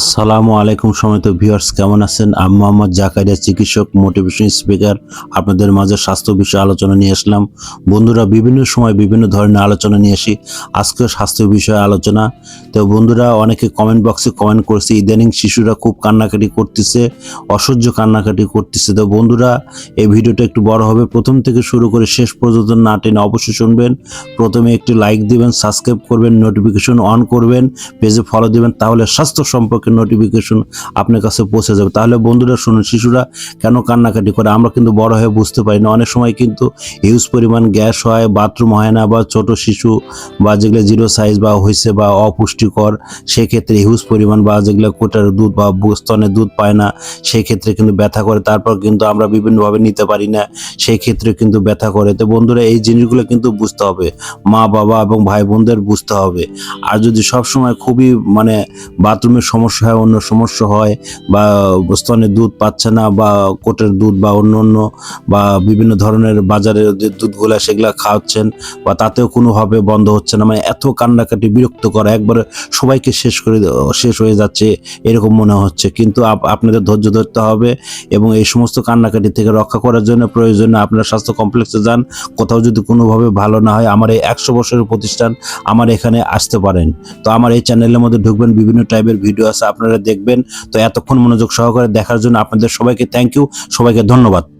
আসসালামু আলাইকুম সমিত ভিউয়ার্স, কেমন আছেন? আমি মোহাম্মদ জাকারিয়া, চিকিৎসক মোটিভেশন স্পিকার। আপনাদের মাঝে স্বাস্থ্য বিষয়ে আলোচনা নিয়ে আসলাম। বন্ধুরা, বিভিন্ন সময় বিভিন্ন ধরনের আলোচনা নিয়ে আসি। আজকে স্বাস্থ্য বিষয়ে আলোচনা। তো বন্ধুরা, অনেকে কমেন্ট বক্সে কমেন্ট করছে, ইদানিং শিশুরা খুব কান্নাকাটি করতেছে, অসহ্য কান্নাকাটি করতেছে। তো বন্ধুরা, এই ভিডিওটা একটু বড় হবে। প্রথম থেকে শুরু করে শেষ পর্যন্ত না টেনে অবশ্যই শুনবেন। প্রথমে একটি লাইক দিবেন সাবস্ক্রাইব করবেন নোটিফিকেশন অন করবেন পেজে ফলো দিবেন, তাহলে স্বাস্থ্য সম্পর্কে নোটিফিকেশন আপনার কাছে পৌঁছে যাবে। তাহলে বন্ধুরা শুনুন, শিশুরা কেন কান্নাকাটি করে? আমরা কিন্তু বড় হয়ে বুঝতে পারি না। অনেক সময় কিন্তু হিউজ পরিমাণ গ্যাস হয় বাথরুম হয় না বা ছোট শিশু বা যেগুলো জিরো সাইজ বা হয়েছে বা অপুষ্টিকর, সেক্ষেত্রে হিউজ পরিমাণ বা যেগুলো কোটার দুধ বা স্তনের দুধ পায় না, সেক্ষেত্রে কিন্তু ব্যথা করে। তারপর কিন্তু আমরা বিভিন্নভাবে নিতে পারি না সেই ক্ষেত্রে কিন্তু ব্যথা করে। তো বন্ধুরা, এই জিনিসগুলো কিন্তু বুঝতে হবে। মা, বাবা এবং ভাই বোনদের বুঝতে হবে। আর যদি সবসময় খুবই মানে বাথরুমের সমস্যা হয়, অন্য সমস্যা হয় বা স্তনের দুধ পাচ্ছে না বা কোটের দুধ বা অন্য অন্য বা বিভিন্ন ধরনের বাজারে যে দুধগুলো সেগুলো খাওয়াচ্ছেন বা তাতেও কোনোভাবে বন্ধ হচ্ছে না। মানে এত কান্নাকাটি বিরক্ত করা একবারে সবাইকে শেষ করে শেষ হয়ে যাচ্ছে এরকম মনে হচ্ছে। কিন্তু আপ- আপনাদের ধৈর্য ধরতে হবে এবং এই সমস্ত কান্নাকাটি থেকে রক্ষা করার জন্য প্রয়োজনে আপনারা স্বাস্থ্য কমপ্লেক্সে যান। কোথাও যদি কোনোভাবে ভালো না হয়, আমার এই একশো বছরের প্রতিষ্ঠান আমার এখানে আসতে পারেন। তো আমার এই চ্যানেলের মধ্যে ঢুকবেন, বিভিন্ন টাইপের ভিডিও আছে আপনারা দেখবেন। তো এতক্ষণ মনোযোগ সহকারে দেখার জন্য আপনাদের সবাইকে থ্যাংক ইউ সবাইকে ধন্যবাদ।